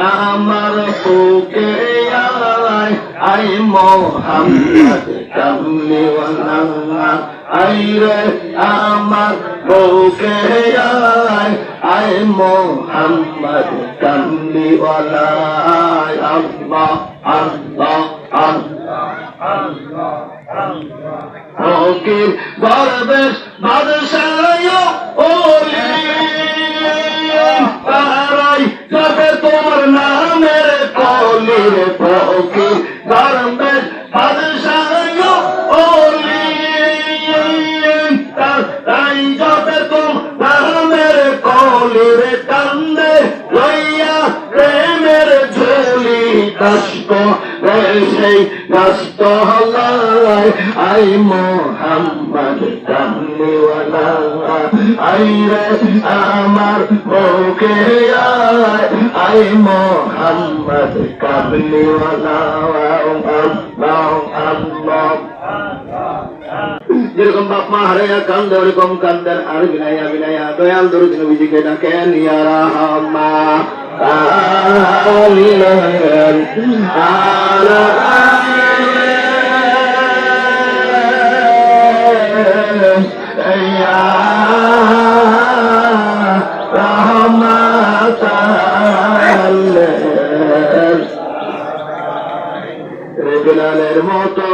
আমার বুকে আয় আই মোহাম্মদ বুকে আয় আই মোহাম্মদ কামলিওয়ালা আল্লাহ আল্লাহ আল্লাহ দরবেশ বাদশাহ কলির ফকির দরবেশ বাদশাহ ওলি যাবে কান্দে লইয়া প্রেমের ঝুলি কষ্ট সেই নষ্ট হলাই আই মোহাম্মদ কামলিওয়ালা আই রে আমার আয় আই মোহাম্মদ কামলিওয়ালা যেরকম বাপ মা হারাইয়া কান্দে, ওরকম কান্দেন আর বিনাইয়া বিনাইয়া। দয়াল দরুদ নবীজিকে ডাকেন ইয়া রাহমা আলিলেন আলাইলেন রেগুলারের মতো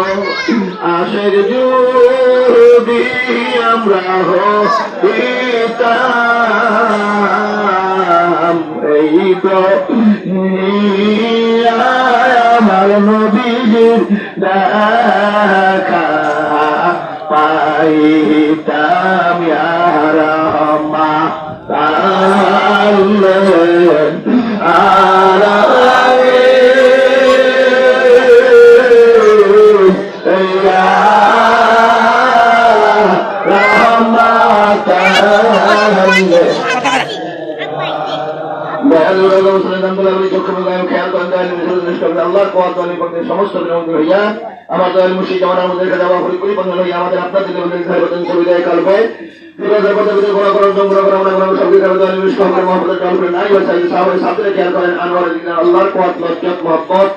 আশের যদি আমরা হইতাম। এই তো আমার নবীজির দেখা পাইতাম। ইয়ারা মা সমস্ত হইয়া আমার দয়াল মুর্শিদ আমার মধ্যে দেওয়া হরি করি বন্ধন হইয়া আমাদের আপনার দিলে সুবিধায় আনোয়ার দিন আল্লাহর কোয়াত লজ্জত মহব্বত